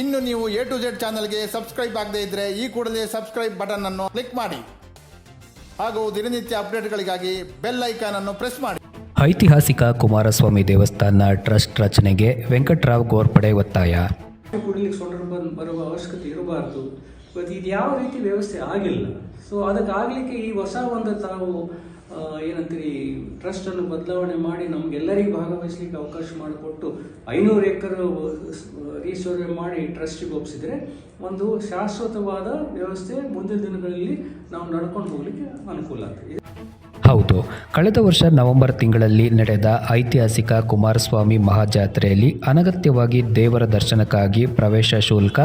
ಇನ್ನು ನೀವು A to Z ಚಾನಲ್ಗೆ ಸಬ್ಸ್ಕ್ರೈಬ್ ಆಗದೇ ಇದ್ದರೆ ಈ ಕೂಡಲೇ ಸಬ್ಸ್ಕ್ರೈಬ್ ಬಟನ್ ಅನ್ನು ಕ್ಲಿಕ್ ಮಾಡಿ. ಹಾಗೂ ದಿನನಿತ್ಯ ಅಪ್ಡೇಟ್ಗಳಿಗಾಗಿ ಬೆಲ್ ಐಕಾನ್ ಅನ್ನು ಪ್ರೆಸ್ ಮಾಡಿ. ಐತಿಹಾಸಿಕ ಕುಮಾರಸ್ವಾಮಿ ದೇವಸ್ಥಾನ ಟ್ರಸ್ಟ್ ರಚನೆಗೆ ವೆಂಕಟರಾವ್ ಗೋರ್ಪಡೆ ಒತ್ತಾಯ. ಕುಡಿಲಿಕ್ಕೆ ಸೊಂಟರು ಬಂದು ಬರುವ ಅವಶ್ಯಕತೆ ಇರಬಾರ್ದು. ಇವತ್ತು ಇದು ಯಾವ ರೀತಿ ವ್ಯವಸ್ಥೆ ಆಗಿಲ್ಲ. ಸೊ ಅದಕ್ಕಾಗಲಿಕ್ಕೆ ಈ ಹೊಸ ಒಂದು ತಾವು ಏನಂತೀರಿ ಟ್ರಸ್ಟನ್ನು ಬದಲಾವಣೆ ಮಾಡಿ ನಮಗೆಲ್ಲರಿಗೂ ಭಾಗವಹಿಸಲಿಕ್ಕೆ ಅವಕಾಶ ಮಾಡಿಕೊಟ್ಟು ಐನೂರು ಎಕರೆ ರೀಸರ್ವೆ ಮಾಡಿ ಟ್ರಸ್ಟಿಗೆ ಒಪ್ಪಿಸಿದರೆ ಒಂದು ಶಾಶ್ವತವಾದ ವ್ಯವಸ್ಥೆ ಮುಂದಿನ ದಿನಗಳಲ್ಲಿ ನಾವು ನಡ್ಕೊಂಡು ಹೋಗಲಿಕ್ಕೆ ಅನುಕೂಲ ಆಗ್ತದೆ. ಹೌದು. ಕಳೆದ ವರ್ಷ ನವೆಂಬರ್ ತಿಂಗಳಲ್ಲಿ ನಡೆದ ಐತಿಹಾಸಿಕ ಕುಮಾರಸ್ವಾಮಿ ಮಹಾಜಾತ್ರೆಯಲ್ಲಿ ಅನಗತ್ಯವಾಗಿ ದೇವರ ದರ್ಶನಕ್ಕಾಗಿ ಪ್ರವೇಶ ಶುಲ್ಕ,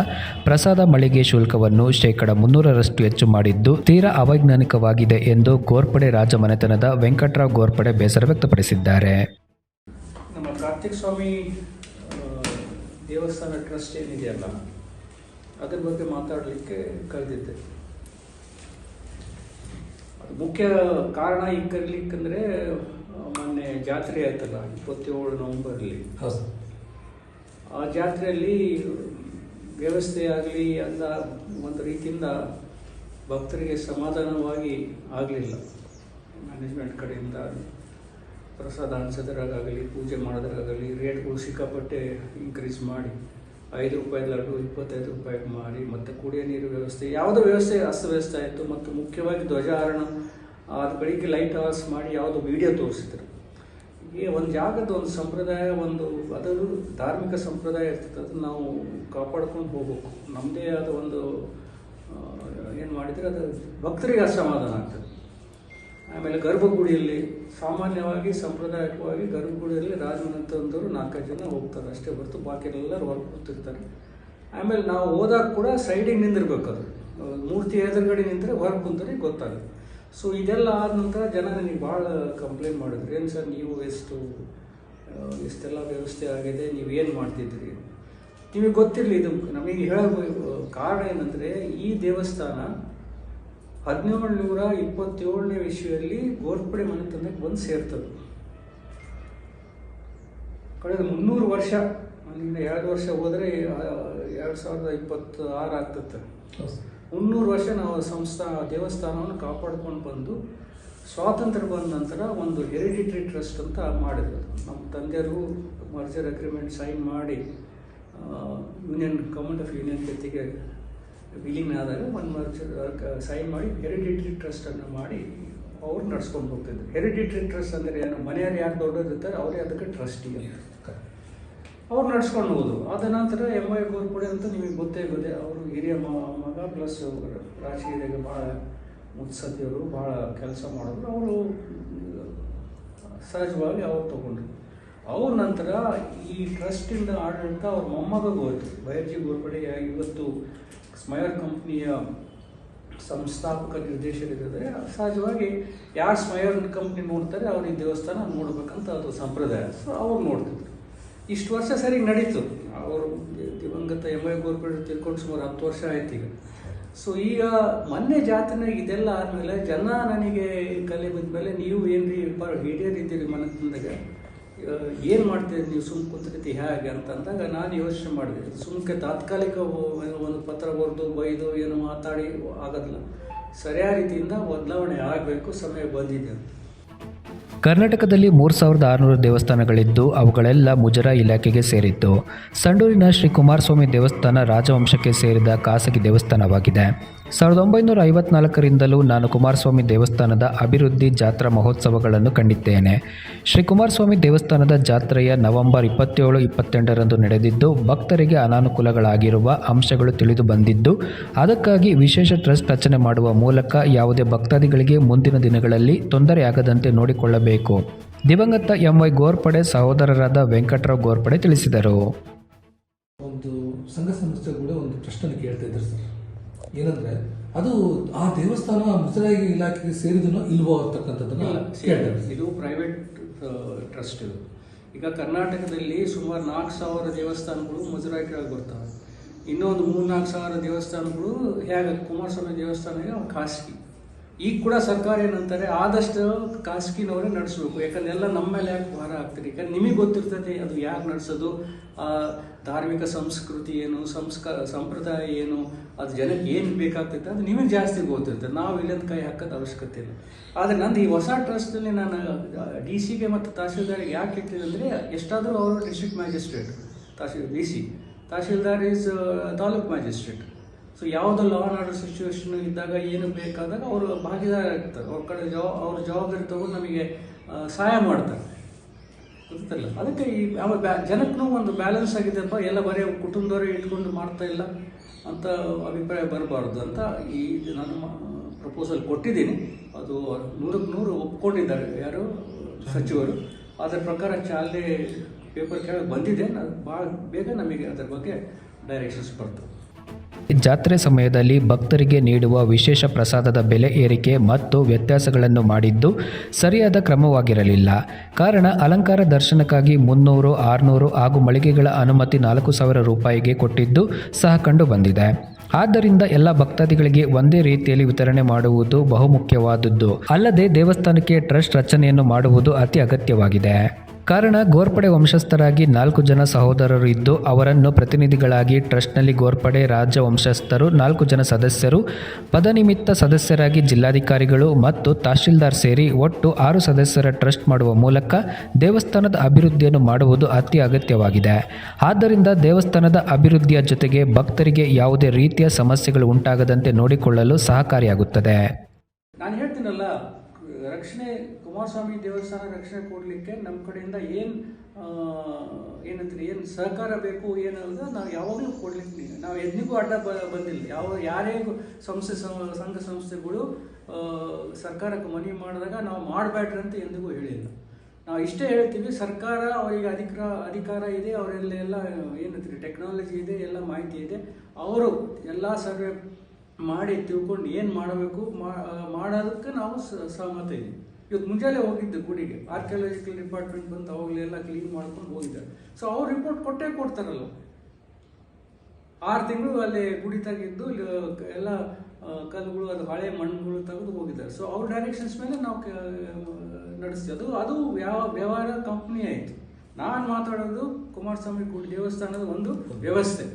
ಪ್ರಸಾದ ಮಳಿಗೆ ಶುಲ್ಕವನ್ನು ಶೇಕಡ ಮುನ್ನೂರರಷ್ಟು ಹೆಚ್ಚು ಮಾಡಿದ್ದು ತೀರಾ ಅವೈಜ್ಞಾನಿಕವಾಗಿದೆ ಎಂದು ಗೋರ್ಪಡೆ ರಾಜಮನೆತನದ ವೆಂಕಟರಾವ್ ಗೋರ್ಪಡೆ ಬೇಸರ ವ್ಯಕ್ತಪಡಿಸಿದ್ದಾರೆ. ನಮ್ಮ ಕಾರ್ತಿಕ್ ಸ್ವಾಮಿ ದೇವಸ್ಥಾನ ಟ್ರಸ್ಟ್ ಏನಿದೆಯಲ್ಲ, ಅದ್ರ ಬಗ್ಗೆ ಮಾತಾಡಲಿಕ್ಕೆ ಕರೆದಿದ್ದೆ. ಮುಖ್ಯ ಕಾರಣ ಈಗ ಕರೀಲಿಕ್ಕಂದ್ರೆ ಮೊನ್ನೆ ಜಾತ್ರೆ ಆಯ್ತಲ್ಲ ಇಪ್ಪತ್ತೇಳು ನವಂಬರಲ್ಲಿ ಆ ಜಾತ್ರೆಯಲ್ಲಿ ವ್ಯವಸ್ಥೆ ಆಗಲಿ ಅಂದ ಒಂದು ರೀತಿಯಿಂದ ಭಕ್ತರಿಗೆ ಸಮಾಧಾನವಾಗಿ ಆಗಲಿಲ್ಲ. ಮ್ಯಾನೇಜ್ಮೆಂಟ್ ಕಡೆಯಿಂದ ಪ್ರಸಾದ ಹಂಚದ್ರಾಗಾಗಲಿ ಪೂಜೆ ಮಾಡೋದ್ರಾಗಲಿ ರೇಟ್ಗಳು ಸಿಕ್ಕಾಪಟ್ಟೆ ಇನ್ಕ್ರೀಸ್ ಮಾಡಿ. ಐದು ರೂಪಾಯಿ ಲಡ್ಡು, ಇಪ್ಪತ್ತೈದು ರೂಪಾಯಿಗೆ ಮಾಡಿ, ಮತ್ತು ಕುಡಿಯೋ ನೀರು ವ್ಯವಸ್ಥೆ, ಯಾವುದೋ ವ್ಯವಸ್ಥೆ, ಅಸ್ತವ್ಯಸ್ತ ಆಯಿತು ಮತ್ತು ಮುಖ್ಯವಾಗಿ ಧ್ವಜಾರೋಹಣ ಅದು ಬೆಳಿಗ್ಗೆ ಲೈಟ್ ಹೌಸ್ ಮಾಡಿ ಯಾವುದೋ ವಿಡಿಯೋ ತೋರಿಸಿದ್ರು. ಈ ಒಂದು ಜಾಗದ ಒಂದು ಸಂಪ್ರದಾಯ, ಒಂದು ಅದು ಧಾರ್ಮಿಕ ಸಂಪ್ರದಾಯ ಇರ್ತದೆ, ಅದನ್ನು ನಾವು ಕಾಪಾಡ್ಕೊಂಡು ಹೋಗ್ಬೇಕು. ನಮ್ಮದೇ ಆದ ಒಂದು ಏನು ಮಾಡಿದರೆ ಅದು ಭಕ್ತರಿಗೆ ಅಸಮಾಧಾನ ಆಗ್ತದೆ. ಆಮೇಲೆ ಗರ್ಭಗುಡಿಯಲ್ಲಿ ಸಾಮಾನ್ಯವಾಗಿ, ಸಾಂಪ್ರದಾಯಿಕವಾಗಿ ಗರ್ಭಗುಡಿಯಲ್ಲಿ ರಾಜಮನೆತನದವರು ನಾಲ್ಕೈದು ಜನ ಹೋಗ್ತಾರೆ. ಅಷ್ಟೇ ಹೊರತು ಬಾಕಿ ಎಲ್ಲರೂ ಹೊರಗೆ ಕೂತಿರ್ತಾರೆ. ಆಮೇಲೆ ನಾವು ಹೋದಾಗ ಕೂಡ ಸೈಡಿಗೆ ನಿಂದಿರ್ಬೇಕು ಅದು. ಮೂರ್ತಿ ಎದುರುಗಡೆ ನಿಂತರೆ ಹೊರಗೆ ಕುಂತರೆ ಗೊತ್ತಾಗುತ್ತೆ. ಸೊ ಇದೆಲ್ಲ ಆದ ನಂತರ ಜನ ನನಗೆ ಭಾಳ ಕಂಪ್ಲೇಂಟ್ ಮಾಡಿದ್ರು. ಏನು ಸರ್ ನೀವು ಎಷ್ಟು ಇಷ್ಟೆಲ್ಲ ವ್ಯವಸ್ಥೆ ಆಗಿದೆ, ನೀವು ಏನು ಮಾಡ್ತಿದ್ರಿ ನಿಮಗೆ ಗೊತ್ತಿರಲಿ ಇದು ನಮಗೆ ಹೇಳಬೇಕು ಕಾರಣ ಏನಂದರೆ ಈ ದೇವಸ್ಥಾನ ಹದಿನೇಳು ನೂರ ಇಪ್ಪತ್ತೇಳನೇ ವಿಷಯದಲ್ಲಿ ಗೋರ್ಪಡೆ ಮನೆತನಕ್ಕೆ ಬಂದು ಸೇರ್ತದೆ ಕಳೆದ ಮುನ್ನೂರು ವರ್ಷ ಅಲ್ಲಿಂದ ಎರಡು ವರ್ಷ ಹೋದರೆ ಎರಡು ಸಾವಿರದ ಇಪ್ಪತ್ತು ಆರು ಆಗ್ತದೆ ಮುನ್ನೂರು ವರ್ಷ ನಾವು ಸಂಸ್ಥಾ, ದೇವಸ್ಥಾನವನ್ನು ಕಾಪಾಡ್ಕೊಂಡು ಬಂದು, ಸ್ವಾತಂತ್ರ್ಯ ಬಂದ ನಂತರ ಒಂದು ಹೆರಿಡಿಟ್ರಿ ಟ್ರಸ್ಟ್ ಅಂತ ಮಾಡಿದ್ರು. ನಮ್ಮ ತಂದೆಯರು ಮರ್ಜರ್ ಅಗ್ರಿಮೆಂಟ್ ಸೈನ್ ಮಾಡಿ ಯೂನಿಯನ್ ಗೌರ್ಮೆಂಟ್ ಆಫ್ ಯೂನಿಯನ್ ಜೊತೆಗೆ ವಿಲೀನ ಆದಾಗ ಒಂದು ಸೈನ್ ಮಾಡಿ ಹೆರಿಡಿಟ್ರಿ ಟ್ರಸ್ಟನ್ನು ಮಾಡಿ ಅವ್ರು ನಡ್ಸ್ಕೊಂಡು ಹೋಗ್ತಿದ್ರು. ಹೆರಿಡಿಟ್ರಿ ಟ್ರಸ್ಟ್ ಅಂದರೆ ಏನು? ಮನೆಯವ್ರು ಯಾರು ದೊಡ್ಡದಿರ್ತಾರೆ ಅವರೇ ಅದಕ್ಕೆ ಟ್ರಸ್ಟಿ ಅಂತ. ಅವ್ರು ನಡ್ಸ್ಕೊಂಡು ಹೋದ್ರು. ಅದ ನಂತರ ಎಂ ಐ ಗೋರ್ಪಡೆ ಅಂತ ನಿಮಗೆ ಗೊತ್ತೇ ಗೊತ್ತೇ, ಅವರು ಹಿರಿಯ ಮಗ ಪ್ಲಸ್ ರಾಜಕೀಯದಾಗ ಭಾಳ ಮುತ್ಸದ್ದಿಯವರು, ಭಾಳ ಕೆಲಸ ಮಾಡಿದ್ರು ಅವರು ಸಹಜವಾಗಿ ಅವ್ರು ತಗೊಂಡ್ರು. ಅವ್ರ ನಂತರ ಈ ಟ್ರಸ್ಟಿಂದ ಆಡಳಿತ ಅವ್ರ ಮೊಮ್ಮಗ ಹೋಯ್ತು ಬೈರ್ಜಿ ಗೋರ್ಪಡೆ ಇವತ್ತು ಸ್ಮೈರ್ ಕಂಪ್ನಿಯ ಸಂಸ್ಥಾಪಕ ನಿರ್ದೇಶಕರಿದ್ದಾರೆ. ಸಹಜವಾಗಿ ಯಾರು ಸ್ಮೈರ್ ಕಂಪ್ನಿ ನೋಡ್ತಾರೆ, ಅವ್ರಿಗೆ ದೇವಸ್ಥಾನ ನೋಡ್ಬೇಕಂತ ಅದು ಸಂಪ್ರದಾಯ. ಸೊ ಅವ್ರು ನೋಡ್ತಿದ್ರು. ಇಷ್ಟು ವರ್ಷ ಸರಿ ನಡೀತು. ಅವರು ದಿವಂಗತ ಎಂ ಐ ಗೋರ್ಪೇಟ್ ತಿಳ್ಕೊಂಡು ಸುಮಾರು ಹತ್ತು ವರ್ಷ ಆಯ್ತು ಈಗ. ಸೊ ಈಗ ಮೊನ್ನೆ ಜಾತ್ರೆನಾಗ ಇದೆಲ್ಲ ಆದಮೇಲೆ ಜನ ನನಗೆ ಕಲೆ ಬಂದಮೇಲೆ ನೀವು ಏನ್ರಿ, ಪರ್ ರೀತಿ ಮನಸ್ಸಿಂದಾಗ ಏನು ಮಾಡ್ತೀರಿ ನೀವು? ಸುಮ್ ಕೂತ್ಕತಿ ಹೇಗೆ ಅಂತ ಅಂದಾಗ ನಾನು ಯೋಚನೆ ಮಾಡಿದೆ. ಸುಮ್ಕೆ ತಾತ್ಕಾಲಿಕ ಒಂದು ಪತ್ರ ಬರೆದು ಬೈದು ಏನು ಮಾತಾಡಿ ಆಗೋದಿಲ್ಲ. ಸರಿಯಾದ ರೀತಿಯಿಂದ ಬದಲಾವಣೆ ಆಗಬೇಕು, ಸಮಯ ಬಂದಿದೆ ಅಂತ. ಕರ್ನಾಟಕದಲ್ಲಿ ಮೂರು ಸಾವಿರದ ಆರುನೂರು ದೇವಸ್ಥಾನಗಳಿದ್ದು ಅವುಗಳೆಲ್ಲ ಮುಜರಾ ಇಲಾಖೆಗೆ ಸೇರಿದ್ದು. ಸಂಡೂರಿನ ಶ್ರೀ ಕುಮಾರಸ್ವಾಮಿ ದೇವಸ್ಥಾನ ರಾಜವಂಶಕ್ಕೆ ಸೇರಿದ ಖಾಸಗಿ ದೇವಸ್ಥಾನವಾಗಿದೆ. ಸಾವಿರದ ಒಂಬೈನೂರ ಐವತ್ನಾಲ್ಕರಿಂದಲೂ ನಾನು ಕುಮಾರಸ್ವಾಮಿ ದೇವಸ್ಥಾನದ ಅಭಿವೃದ್ಧಿ ಜಾತ್ರಾ ಮಹೋತ್ಸವಗಳನ್ನು ಕಂಡಿದ್ದೇನೆ. ಶ್ರೀ ಕುಮಾರಸ್ವಾಮಿ ದೇವಸ್ಥಾನದ ಜಾತ್ರೆಯ ನವೆಂಬರ್ ಇಪ್ಪತ್ತೇಳು, ಇಪ್ಪತ್ತೆಂಟರಂದು ನಡೆದಿದ್ದು, ಭಕ್ತರಿಗೆ ಅನಾನುಕೂಲಗಳಾಗಿರುವ ಅಂಶಗಳು ತಿಳಿದು ಬಂದಿದ್ದು, ಅದಕ್ಕಾಗಿ ವಿಶೇಷ ಟ್ರಸ್ಟ್ ರಚನೆ ಮಾಡುವ ಮೂಲಕ ಯಾವುದೇ ಭಕ್ತಾದಿಗಳಿಗೆ ಮುಂದಿನ ದಿನಗಳಲ್ಲಿ ತೊಂದರೆಯಾಗದಂತೆ ನೋಡಿಕೊಳ್ಳಬೇಕು. ದಿವಂಗತ ಎಂ ವೈ ಗೋರ್ಪಡೆ ಸಹೋದರರಾದ ವೆಂಕಟರಾವ್ ಗೋರ್ಪಡೆ ತಿಳಿಸಿದರು. ಒಂದು ಸಂಘ ಸಂಸ್ಥೆ ಕೂಡ ಒಂದು ಪ್ರಶ್ನೆ ಕೇಳ್ತಾ ಇದ್ದಾರೆ ಸರ್ ಏನಂದ್ರೆ ಅದು ಆ ದೇವಸ್ಥಾನ ಮುಜರಾಯಿ ಇಲಾಖೆಗೆ ಸೇರಿದನೋ ಇಲ್ವೋ ಅಂತಕ್ಕಂಥದ್ದನ್ನ ಇದು ಪ್ರೈವೇಟ್ ಟ್ರಸ್ಟ್ ಇದು ಈಗ ಕರ್ನಾಟಕದಲ್ಲಿ ಸುಮಾರು ನಾಲ್ಕು ಸಾವಿರ ದೇವಸ್ಥಾನಗಳು ಮುಜರಾಯಿ ಕೆಳಗೆ ಬರ್ತವೆ. ಇನ್ನೊಂದು ಮೂರು ನಾಲ್ಕು ಸಾವಿರ ದೇವಸ್ಥಾನಗಳು ಹೇಗೆ ಕುಮಾರಸ್ವಾಮಿ ದೇವಸ್ಥಾನ ಖಾಸಗಿ. ಈಗ ಕೂಡ ಸರ್ಕಾರ ಏನಂತಾರೆ, ಆದಷ್ಟು ಖಾಸಗಿನವರೇ ನಡೆಸಬೇಕು. ಯಾಕಂದ್ರೆ ಎಲ್ಲ ನಮ್ಮ ಮೇಲೆ ಯಾಕೆ ಭಾರ ಆಗ್ತದೆ ಯಾಕಂದ್ರೆ ನಿಮಗೆ ಗೊತ್ತಿರ್ತದೆ ಅದು ಯಾಕೆ ನಡೆಸೋದು? ಧಾರ್ಮಿಕ ಸಂಸ್ಕೃತಿ ಏನು ಸಂಸ್ಕಾರ ಸಂಪ್ರದಾಯ ಏನು, ಅದು ಜನಕ್ಕೆ ಏನು ಬೇಕಾಗ್ತೈತೆ ಅದು ನಿಮಗೆ ಜಾಸ್ತಿ ಗೊತ್ತಿರ್ತದೆ. ನಾವು ಇಲ್ಲದ ಕೈ ಹಾಕೋದು ಅವಶ್ಯಕತೆ ಇಲ್ಲ. ಆದರೆ ನಂದು ಈ ಹೊಸ ಟ್ರಸ್ಟಲ್ಲಿ ನಾನು ಡಿ ಸಿಗೆ ಮತ್ತು ತಹಸೀಲ್ದಾರಿಗೆ ಯಾಕೆ ಇಟ್ಟಿದೆ ಅಂದರೆ, ಎಷ್ಟಾದರೂ ಅವರು district magistrate tehsil D C tahsildar is taluk magistrate. So ಯಾವುದೋ ಲಾ ಆ್ಯಂಡ್ ಆರ್ಡರ್ ಸಿಚುವೇಶನ್ ಇದ್ದಾಗ ಏನು ಬೇಕಾದಾಗ ಅವರು ಭಾಗಿದಾರ ಆಗ್ತಾರೆ. ಅವ್ರ ಕಡೆ ಜವಾ, ಅವ್ರ ಜವಾಬ್ದಾರಿ ತಗೊಂಡು ನಮಗೆ ಸಹಾಯ ಮಾಡ್ತಾರೆ. ಗೊತ್ತಲ್ಲ. ಅದಕ್ಕೆ ಈ ಯಾವ ಬ್ಯಾ, ಜನಕ್ಕೂ ಒಂದು ಬ್ಯಾಲೆನ್ಸ್ ಆಗಿದೆಪ್ಪ ಎಲ್ಲ ಬರೀ ಕುಟುಂಬದವರೇ ಇಟ್ಕೊಂಡು ಮಾಡ್ತಾ ಇಲ್ಲ ಅಂತ ಅಭಿಪ್ರಾಯ ಬರಬಾರ್ದು ಅಂತ ಈ ನಾನು ಪ್ರಪೋಸಲ್ ಕೊಟ್ಟಿದ್ದೀನಿ. ಅದು ನೂರಕ್ಕೆ ನೂರು ಒಪ್ಕೊಂಡಿದ್ದಾರೆ ಯಾರು? ಸಚಿವರು. ಅದರ ಪ್ರಕಾರ ಚಾಲನೆ ಪೇಪರ್ ಕೆಳಗೆ ಬಂದಿದೆ. ಭಾಳ ಬೇಗ ನಮಗೆ ಅದರ ಬಗ್ಗೆ ಡೈರೆಕ್ಷನ್ಸ್ ಬರ್ತದೆ ಜಾತ್ರೆ ಸಮಯದಲ್ಲಿ ಭಕ್ತರಿಗೆ ನೀಡುವ ವಿಶೇಷ ಪ್ರಸಾದದ ಬೆಲೆ ಏರಿಕೆ ಮತ್ತು ವ್ಯತ್ಯಾಸಗಳನ್ನು ಮಾಡಿದ್ದು ಸರಿಯಾದ ಕ್ರಮವಾಗಿರಲಿಲ್ಲ. ಕಾರಣ ಅಲಂಕಾರ ದರ್ಶನಕ್ಕಾಗಿ ಮುನ್ನೂರು, ಆರುನೂರು ಹಾಗೂ ಮಳಿಗೆಗಳ ಅನುಮತಿ ನಾಲ್ಕು ಸಾವಿರ ರೂಪಾಯಿಗೆ ಕೊಟ್ಟಿದ್ದು ಸಹ ಕಂಡುಬಂದಿದೆ. ಆದ್ದರಿಂದ ಎಲ್ಲ ಭಕ್ತಾದಿಗಳಿಗೆ ಒಂದೇ ರೀತಿಯಲ್ಲಿ ವಿತರಣೆ ಮಾಡುವುದು ಬಹುಮುಖ್ಯವಾದದ್ದು. ಅಲ್ಲದೆ ದೇವಸ್ಥಾನಕ್ಕೆ ಟ್ರಸ್ಟ್ ರಚನೆಯನ್ನು ಮಾಡುವುದು ಅತಿ ಅಗತ್ಯವಾಗಿದೆ. ಕಾರಣ ಗೋರ್ಪಡೆ ವಂಶಸ್ಥರಾಗಿ ನಾಲ್ಕು ಜನ ಸಹೋದರರು ಇದ್ದು ಅವರನ್ನು ಪ್ರತಿನಿಧಿಗಳಾಗಿ ಟ್ರಸ್ಟ್ನಲ್ಲಿ ಗೋರ್ಪಡೆ ರಾಜ್ಯ ವಂಶಸ್ಥರು ನಾಲ್ಕು ಜನ ಸದಸ್ಯರು, ಪದನಿಮಿತ್ತ ಸದಸ್ಯರಾಗಿ ಜಿಲ್ಲಾಧಿಕಾರಿಗಳು ಮತ್ತು ತಹಶೀಲ್ದಾರ್ ಸೇರಿ ಒಟ್ಟು ಆರು ಸದಸ್ಯರ ಟ್ರಸ್ಟ್ ಮಾಡುವ ಮೂಲಕ ದೇವಸ್ಥಾನದ ಅಭಿವೃದ್ಧಿಯನ್ನು ಮಾಡುವುದು ಅತಿ ಅಗತ್ಯವಾಗಿದೆ. ಆದ್ದರಿಂದ ದೇವಸ್ಥಾನದ ಅಭಿವೃದ್ಧಿಯ ಜೊತೆಗೆ ಭಕ್ತರಿಗೆ ಯಾವುದೇ ರೀತಿಯ ಸಮಸ್ಯೆಗಳು ಉಂಟಾಗದಂತೆ ನೋಡಿಕೊಳ್ಳಲು ಸಹಕಾರಿಯಾಗುತ್ತದೆ. ನಾನು ಹೇಳ್ತೀನಲ್ಲ, ರಕ್ಷಣೆ ಕುಮಾರಸ್ವಾಮಿ ದೇವಸ್ಥಾನ ರಕ್ಷಣೆ ಕೊಡಲಿಕ್ಕೆ ನಮ್ಮ ಕಡೆಯಿಂದ ಏನು ಏನಂತಾರೆ, ಏನು ಸಹಕಾರ ಬೇಕು ಏನಂದ್ರೆ ನಾವು ಯಾವಾಗಲೂ ಕೊಡ್ಲಿಕ್ಕೆ ನಾವು ಎದ್ನಿಗೂ ಅಡ್ಡ ಬ, ಬಂದಿಲ್ಲ. ಯಾವ, ಯಾರೇ ಸಂಸ್ಥೆ ಸಂಘ ಸಂಸ್ಥೆಗಳು ಸರ್ಕಾರಕ್ಕೆ ಮನವಿ ಮಾಡಿದಾಗ ನಾವು ಮಾಡಬೇಡ್ರಿ ಅಂತ ಎಂದಿಗೂ ಹೇಳಿಲ್ಲ. ನಾವು ಇಷ್ಟೇ ಹೇಳ್ತೀವಿ, ಸರ್ಕಾರ ಅವರಿಗೆ ಅಧಿಕಾರ ಅಧಿಕಾರ ಇದೆ, ಅವರೆಲ್ಲ ಎಲ್ಲ ಏನಂತೀರಿ, ಟೆಕ್ನಾಲಜಿ ಇದೆ, ಎಲ್ಲ ಮಾಹಿತಿ ಇದೆ. ಅವರು ಎಲ್ಲ ಸರ್ವೆ ಮಾಡಿ ತಿಳ್ಕೊಂಡು ಏನು ಮಾಡಬೇಕು ಮಾಡೋದಕ್ಕೆ ನಾವು ಸಹಮತ ಇದ್ದೀವಿ ಇವತ್ತು ಮುಂಜಾನೆ ಹೋಗಿದ್ದೆ ಗುಡಿಗೆ. ಆರ್ಕಿಯಾಲಜಿಕಲ್ ಡಿಪಾರ್ಟ್ಮೆಂಟ್ ಬಂದು ಅವಾಗಲೆಲ್ಲ ಕ್ಲೀನ್ ಮಾಡ್ಕೊಂಡು ಹೋಗಿದ್ದಾರೆ ಸೊ ಅವ್ರು ರಿಪೋರ್ಟ್ ಕೊಟ್ಟೇ ಕೊಡ್ತಾರಲ್ಲ. ಆರು ತಿಂಗಳು ಅಲ್ಲಿ ಗುಡಿ ತಗಿದ್ದು ಎಲ್ಲ ಕಲ್ಲುಗಳು, ಅದು ಹಳೆ ಮಣ್ಣುಗಳು ತೆಗೆದು ಹೋಗಿದ್ದಾರೆ. ಸೊ ಅವ್ರ ಡೈರೆಕ್ಷನ್ಸ್ ಮೇಲೆ ನಾವು ನಡೆಸ್ತೀವಿ. ಅದು ಅದು ಯಾವ ವ್ಯವಹಾರ ಕಂಪ್ನಿ ಆಯಿತು. ನಾನು ಮಾತಾಡೋದು ಕುಮಾರಸ್ವಾಮಿ ಗುಡಿ ದೇವಸ್ಥಾನದ ಒಂದು ವ್ಯವಸ್ಥೆ.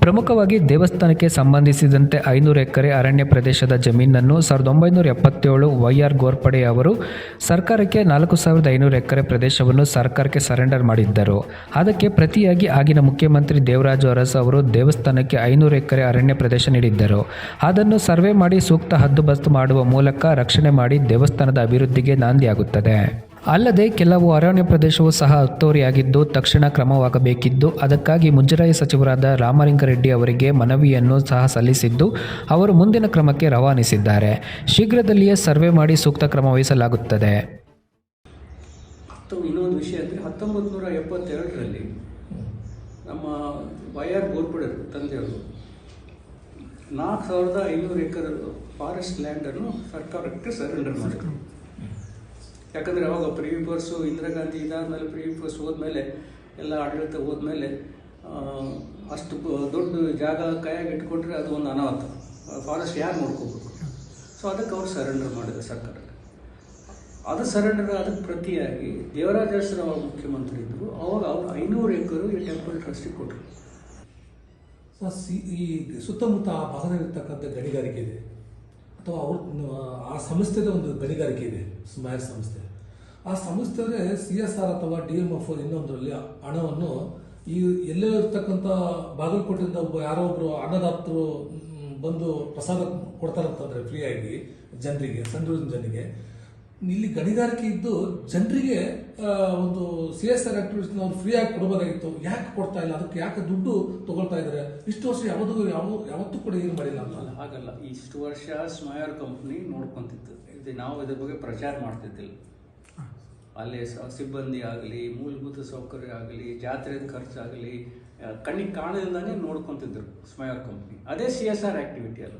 ಪ್ರಮುಖವಾಗಿ ದೇವಸ್ಥಾನಕ್ಕೆ ಸಂಬಂಧಿಸಿದಂತೆ ಐನೂರು ಎಕರೆ ಅರಣ್ಯ ಪ್ರದೇಶದ ಜಮೀನನ್ನು ಸಾವಿರದ ಒಂಬೈನೂರ ಎಪ್ಪತ್ತೇಳು ವೈ ಆರ್ ಗೋರ್ಪಡೆ ಅವರು ಸರ್ಕಾರಕ್ಕೆ ನಾಲ್ಕು ಸಾವಿರದ ಐನೂರು ಎಕರೆ ಪ್ರದೇಶವನ್ನು ಸರ್ಕಾರಕ್ಕೆ ಸರೆಂಡರ್ ಮಾಡಿದ್ದರು. ಅದಕ್ಕೆ ಪ್ರತಿಯಾಗಿ ಆಗಿನ ಮುಖ್ಯಮಂತ್ರಿ ದೇವರಾಜು ಅರಸು ಅವರು ದೇವಸ್ಥಾನಕ್ಕೆ ಐನೂರು ಎಕರೆ ಅರಣ್ಯ ಪ್ರದೇಶ ನೀಡಿದ್ದರು. ಅದನ್ನು ಸರ್ವೆ ಮಾಡಿ ಸೂಕ್ತ ಹದ್ದುಬಸ್ತು ಮಾಡುವ ಮೂಲಕ ರಕ್ಷಣೆ ಮಾಡಿ ದೇವಸ್ಥಾನದ ಅಭಿವೃದ್ಧಿಗೆ ನಾಂದಿಯಾಗುತ್ತದೆ. ಅಲ್ಲದೆ ಕೆಲವು ಅರಣ್ಯ ಪ್ರದೇಶವೂ ಸಹ ಒತ್ತುವರಿಯಾಗಿದ್ದು ತಕ್ಷಣ ಕ್ರಮವಾಗಬೇಕಿದ್ದು. ಅದಕ್ಕಾಗಿ ಮುಜರಾಯಿ ಸಚಿವರಾದ ರಾಮಲಿಂಗಾರೆಡ್ಡಿ ಅವರಿಗೆ ಮನವಿಯನ್ನು ಸಹ ಸಲ್ಲಿಸಿದ್ದು, ಅವರು ಮುಂದಿನ ಕ್ರಮಕ್ಕೆ ರವಾನಿಸಿದ್ದಾರೆ. ಶೀಘ್ರದಲ್ಲಿಯೇ ಸರ್ವೆ ಮಾಡಿ ಸೂಕ್ತ ಕ್ರಮ ವಹಿಸಲಾಗುತ್ತದೆ. ಇನ್ನೊಂದು ವಿಷಯ ಅಂದರೆ ಹತ್ತೊಂಬತ್ತು ನೂರ ಎಪ್ಪತ್ತೆರಡರಲ್ಲಿ ನಮ್ಮ ವೈ ಆರ್ ಗೋರ್ಪಡೆ ತಂದೆಯವರು ನಾಲ್ಕು ಸಾವಿರದ ಐನೂರು ಎಕರೆ ಫಾರೆಸ್ಟ್ ಲ್ಯಾಂಡನ್ನು ಸರ್ಕಾರಕ್ಕೆ ಸರೆಂಡರ್ ಮಾಡಿದ್ರು. ಯಾಕಂದರೆ ಅವಾಗ ಪರ್ಸು ಇಂದಿರಾ ಗಾಂಧಿ ಇದಾದಮೇಲೆ ಪ್ರೀವಿಪರ್ಸ್ ಹೋದ್ಮೇಲೆ, ಎಲ್ಲ ಆಡಳಿತ ಹೋದ್ಮೇಲೆ ಅಷ್ಟು ದೊಡ್ಡ ಜಾಗ ಕೈಯಾಗಿ ಇಟ್ಕೊಂಡ್ರೆ ಅದು ಒಂದು ಅನಾಹುತ. ಫಾರೆಸ್ಟ್ ಯಾರು ನೋಡ್ಕೋಬೇಕು? ಸೊ ಅದಕ್ಕೆ ಅವ್ರು ಸರೆಂಡರ್ ಮಾಡಿದ್ರು ಸರ್ಕಾರಕ್ಕೆ ಅದು ಸರೆಂಡರ್ ಅದಕ್ಕೆ ಪ್ರತಿಯಾಗಿ ದೇವರಾಜ ಅವಾಗ ಮುಖ್ಯಮಂತ್ರಿ ಇದ್ದರು ಅವಾಗ ಅವರು ಐನೂರು ಎಕರು ಈ ಟೆಂಪಲ್ ಟ್ರಸ್ಟಿಗೆ ಕೊಟ್ಟರು ಸಿ- ಈ ಸುತ್ತಮುತ್ತ ಆ ಭಾಗದಲ್ಲಿರ್ತಕ್ಕಂಥ ಗಣಿಗಾರಿಕೆ ಇದೆ. ಅಥವಾ ಅವ್ರ ಆ ಸಂಸ್ಥೆದ ಒಂದು ಗಣಿಗಾರಿಕೆ ಇದೆ ಸ್ಮ್ಯಾರ್ ಸಂಸ್ಥೆ. ಆ ಸಂಸ್ಥೆ ಸಿ ಎಸ್ ಆರ್ ಅಥವಾ ಡಿ ಎಂ ಎಫ್ ಇನ್ನೊಂದರಲ್ಲಿ ಹಣವನ್ನು ಈ ಎಲ್ಲೇ ಇರ್ತಕ್ಕಂಥ ಬಾಗಲಕೋಟೆಯಿಂದ ಒಬ್ಬ ಯಾರೋ ಒಬ್ಬರು ಅನ್ನದಾತರು ಬಂದು ಪ್ರಸಾದ ಕೊಡ್ತಾರಂತಂದ್ರೆ ಫ್ರೀಯಾಗಿ, ಜನರಿಗೆ ಸಣ್ಣ ಜನರಿಗೆ. ಇಲ್ಲಿ ಗಣಿಗಾರಿಕೆ ಇದ್ದು ಜನರಿಗೆ ಒಂದು ಸಿ ಎಸ್ ಆರ್ ಆಕ್ಟಿವಿಟೀಸ್ ಅವ್ರು ಫ್ರೀ ಆಗಿ ಕೊಡಬೇಕಾಗಿತ್ತು ಯಾಕೆ ಕೊಡ್ತಾ ಇಲ್ಲ? ಅದಕ್ಕೆ ಯಾಕೆ ದುಡ್ಡು ತಗೊಳ್ತಾ ಇದ್ದಾರೆ? ಇಷ್ಟು ವರ್ಷ ಯಾವುದು ಯಾವ ಯಾವತ್ತೂ ಕೂಡ ಏನು ಮಾಡಿಲ್ಲ ಅಲ್ಲ, ಹಾಗಲ್ಲ. ಇಷ್ಟು ವರ್ಷ ಸ್ಮಯರ್ ಕಂಪ್ನಿ ನೋಡ್ಕೊಂತಿತ್ತು. ಇದು ನಾವು ಇದ್ರ ಬಗ್ಗೆ ಪ್ರಚಾರ ಮಾಡ್ತಿದ್ದಿಲ್ಲ. ಅಲ್ಲಿ ಸಿಬ್ಬಂದಿ ಆಗಲಿ, ಮೂಲಭೂತ ಸೌಕರ್ಯ ಆಗಲಿ, ಜಾತ್ರೆದ ಖರ್ಚಾಗಲಿ ಕಣ್ಣಿಗೆ ಕಾಣದಿಂದಾನೇ ನೋಡ್ಕೊತಿದ್ರು ಸ್ಮಯರ್ ಕಂಪ್ನಿ. ಅದೇ ಸಿ ಎಸ್ ಆರ್ ಆಕ್ಟಿವಿಟಿ ಅದು.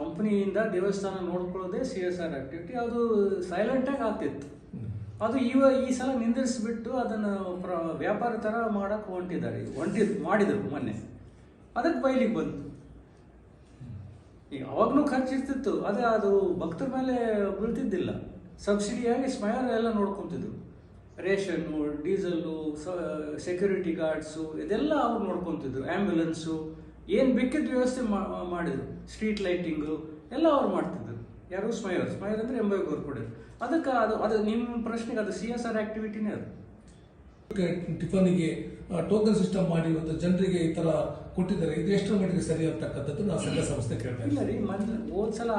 ಕಂಪ್ನಿಯಿಂದ ದೇವಸ್ಥಾನ ನೋಡ್ಕೊಳ್ಳೋದೇ ಸಿ ಎಸ್ ಆರ್ ಆಕ್ಟಿವಿಟಿ ಅದು ಸೈಲೆಂಟಾಗಿ ಆಗ್ತಿತ್ತು. ಅದು ಇವ ಈ ಸಲ ನಿಂದಿರಿಸಿಬಿಟ್ಟು ಅದನ್ನು ಪ್ರ ವ್ಯಾಪಾರ ಥರ ಮಾಡೋಕ್ಕೆ ಹೊಂಟಿದ್ದಾರೆ. ಹೊಂಟಿದ್ ಮಾಡಿದರು ಮೊನ್ನೆ. ಅದಕ್ಕೆ ಬಯಲಿಗೆ ಬಂತು. ಯಾವಾಗಲೂ ಖರ್ಚಿರ್ತಿತ್ತು ಅದೇ ಅದು ಭಕ್ತರ ಮೇಲೆ ಬೀಳ್ತಿದ್ದಿಲ್ಲ. ಸಬ್ಸಿಡಿಯಾಗಿ ಸ್ಮೈರ್ ಎಲ್ಲ ನೋಡ್ಕೊತಿದ್ರು. ರೇಷನ್ನು, ಡೀಸಲ್ಲು ಸೆಕ್ಯೂರಿಟಿ ಗಾರ್ಡ್ಸು ಇದೆಲ್ಲ ಅವ್ರು ನೋಡ್ಕೊತಿದ್ರು. ಆ್ಯಂಬುಲೆನ್ಸು ಏನು ಬೇಕಿದ್ದ ವ್ಯವಸ್ಥೆ ಮಾಡಿದ್ರು. ಸ್ಟ್ರೀಟ್ ಲೈಟಿಂಗು ಎಲ್ಲ ಅವ್ರು ಮಾಡ್ತಿದ್ರು. ಯಾರು ಸ್ಮೈಲ್ ಸ್ಮೈಲ್ ಅಂದರೆ ಎಂಬೈ ಗೋರ್ಪಡೆ ಅದಕ್ಕೆ ಅದು ಅದು ನಿಮ್ಮ ಪ್ರಶ್ನೆಗೆ ಅದು ಸಿ ಎಸ್ ಆರ್ ಆಕ್ಟಿವಿಟಿನೇ ಅದು. ಟಿಫನ್ಗೆ ಟೋಕನ್ ಸಿಸ್ಟಮ್ ಮಾಡಿ ಒಂದು ಜನರಿಗೆ ಈ ತರ ಕೊಟ್ಟಿದ್ದಾರೆ. ಇದು ಎಷ್ಟರ ಮಟ್ಟಿಗೆ ಸರಿ ಅಂತಕ್ಕಂಥದ್ದು ನಾವು ಸಂಘ ಸಂಸ್ಥೆ ಕೇಳ್ತಾ ಇಲ್ಲ ರೀ ಮೊದ್ಲು ಹೋದ್ ಸಲ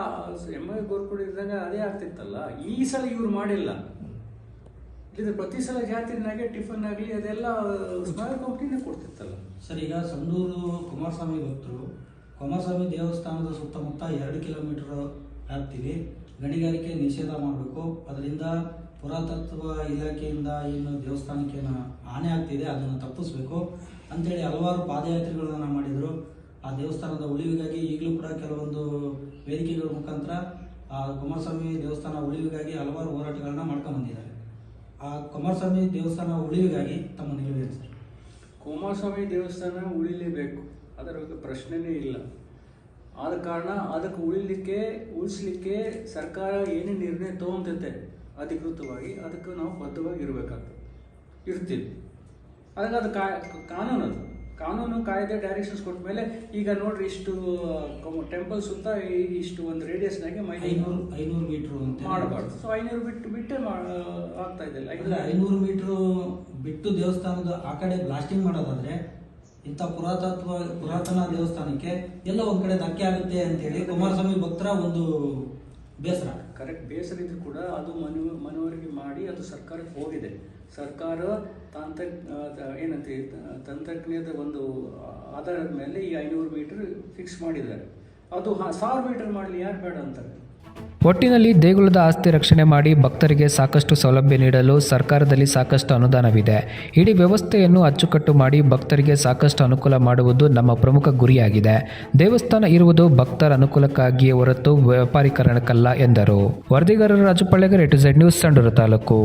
ಎಂ ಐ ಗೋರ್ಪುಡ್ ಇದ್ದಾಗ ಅದೇ ಆಗ್ತಿತ್ತಲ್ಲ. ಈ ಸಲ ಇವ್ರು ಮಾಡಿಲ್ಲ. ಇದು ಪ್ರತಿ ಸಲ ಜಾತ್ರೆನಾಗೆ ಟಿಫನ್ ಆಗಲಿ ಅದೆಲ್ಲ ಸ್ಮೈಲ್ ಕಂಪ್ನಿನೇ ಕೊಡ್ತಿತ್ತಲ್ಲ. ಸರ್ ಈಗ ಸಂಡೂರು ಕುಮಾರಸ್ವಾಮಿ ಭಕ್ತರು ಕುಮಾರಸ್ವಾಮಿ ದೇವಸ್ಥಾನದ ಸುತ್ತಮುತ್ತ ಎರಡು ಕಿಲೋಮೀಟರ್ ವ್ಯಾಪ್ತಿಲಿ ಗಣಿಗಾರಿಕೆ ನಿಷೇಧ ಮಾಡಬೇಕು. ಅದರಿಂದ ಪುರಾತತ್ವ ಇಲಾಖೆಯಿಂದ ಏನು ದೇವಸ್ಥಾನಕ್ಕೆ ಹಾನಿ ಆಗ್ತಿದೆ, ಅದನ್ನು ತಪ್ಪಿಸ್ಬೇಕು. ಅಂಥೇಳಿ ಹಲವಾರು ಪಾದಯಾತ್ರೆಗಳನ್ನು ಮಾಡಿದರು. ಆ ದೇವಸ್ಥಾನದ ಉಳಿವಿಗಾಗಿ ಈಗಲೂ ಕೂಡ ಕೆಲವೊಂದು ವೇದಿಕೆಗಳ ಮುಖಾಂತರ ಆ ಕುಮಾರಸ್ವಾಮಿ ದೇವಸ್ಥಾನ ಉಳಿವಿಗಾಗಿ ಹಲವಾರು ಹೋರಾಟಗಳನ್ನ ಮಾಡ್ಕೊಂಡು ಬಂದಿದ್ದಾರೆ. ಆ ಕುಮಾರಸ್ವಾಮಿ ದೇವಸ್ಥಾನ ಉಳಿವಿಗಾಗಿ ತಮ್ಮ ನಿಲುವೇನು ಸರ್ ಕುಮಾರಸ್ವಾಮಿ ದೇವಸ್ಥಾನ ಉಳಿಲೇಬೇಕು. ಅದರ ಬಗ್ಗೆ ಪ್ರಶ್ನೆನೇ ಇಲ್ಲ. ಆದ ಕಾರಣ ಅದಕ್ಕೆ ಉಳಿಲಿಕ್ಕೆ ಉಳಿಸ್ಲಿಕ್ಕೆ ಸರ್ಕಾರ ಏನೇ ನಿರ್ಣಯ ತಗೊಂತೈತೆ ಅಧಿಕೃತವಾಗಿ ಅದಕ್ಕೆ ನಾವು ಬದ್ಧವಾಗಿ ಇರಬೇಕಾಗ್ತದೆ. ಇರ್ತೀವಿ. ಅದಕ್ಕೆ ಅದು ಕಾನೂನು ಅದು. ಕಾನೂನು ಕಾಯ್ದೆ ಡೈರೆಕ್ಷನ್ಸ್ ಕೊಟ್ಟ ಮೇಲೆ ಈಗ ನೋಡ್ರಿ ಇಷ್ಟು ಟೆಂಪಲ್ ಸುತ್ತ ಇಷ್ಟು ಒಂದು ರೇಡಿಯಸ್ನಾಗೆ ಮೈ ಐನೂರು ಐನೂರು ಮೀಟರ್ ಅಂತ ಮಾಡಬಾರ್ದು. ಸೊ ಐನೂರು ಬಿಟ್ಟು ಬಿಟ್ಟೆ ಆಗ್ತಾ ಇದೆ ಐನೂರು. ಮೀಟರ್ ಬಿಟ್ಟು ದೇವಸ್ಥಾನದ ಆ ಕಡೆ ಬ್ಲಾಸ್ಟಿಂಗ್ ಮಾಡೋದಾದ್ರೆ ಇಂಥ ಪುರಾತತ್ವ, ಪುರಾತನ ದೇವಸ್ಥಾನಕ್ಕೆ ಎಲ್ಲ ಒಂದ್ ಕಡೆ ಧಕ್ಕೆ ಆಗುತ್ತೆ ಅಂತೇಳಿ ಕುಮಾರಸ್ವಾಮಿ ಭಕ್ತರ ಒಂದು ಬೇಸರ. ಕರೆಕ್ಟ್ ಬೇಸರ ಇದ್ರು ಕೂಡ ಅದು ಮನು, ಮನವರಿಕೆ ಮಾಡಿ ಅದು ಸರ್ಕಾರಕ್ಕೆ ಹೋಗಿದೆ. ಸರ್ಕಾರ ತಾಂತ್ರ ಏನಂತ ತಂತ್ರಜ್ಞದ ಒಂದು ಆಧಾರದ ಮೇಲೆ ಈ ಐನೂರು ಮೀಟರ್ ಫಿಕ್ಸ್ ಮಾಡಿದ್ದಾರೆ. ಅದು ಸಾವಿರ ಮೀಟರ್ ಮಾಡಲಿ ಯಾರು ಬೇಡ ಅಂತಾರೆ. ಒಟ್ಟಿನಲ್ಲಿ ದೇಗುಲದ ಆಸ್ತಿ ರಕ್ಷಣೆ ಮಾಡಿ ಭಕ್ತರಿಗೆ ಸಾಕಷ್ಟು ಸೌಲಭ್ಯ ನೀಡಲು ಸರ್ಕಾರದಲ್ಲಿ ಸಾಕಷ್ಟು ಅನುದಾನವಿದೆ. ಇಡೀ ವ್ಯವಸ್ಥೆಯನ್ನು ಅಚ್ಚುಕಟ್ಟು ಮಾಡಿ ಭಕ್ತರಿಗೆ ಸಾಕಷ್ಟು ಅನುಕೂಲ ಮಾಡುವುದು ನಮ್ಮ ಪ್ರಮುಖ ಗುರಿಯಾಗಿದೆ. ದೇವಸ್ಥಾನ ಇರುವುದು ಭಕ್ತರ ಅನುಕೂಲಕ್ಕಾಗಿಯೇ ಹೊರತು ವ್ಯಾಪಾರೀಕರಣಕ್ಕಲ್ಲ ಎಂದರು. ವರದಿಗಾರರು Raju Pallegar A to Z news Sandur taluk.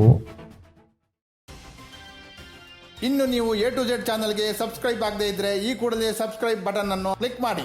ಇನ್ನು ನೀವು ಎ ಟು ಝೆಡ್ ಚಾನಲ್ಗೆ ಸಬ್ಸ್ಕ್ರೈಬ್ ಆಗದೇ ಇದ್ದರೆ ಈ ಕೂಡಲೇ ಸಬ್ಸ್ಕ್ರೈಬ್ ಬಟನ್ ಅನ್ನು ಕ್ಲಿಕ್ ಮಾಡಿ.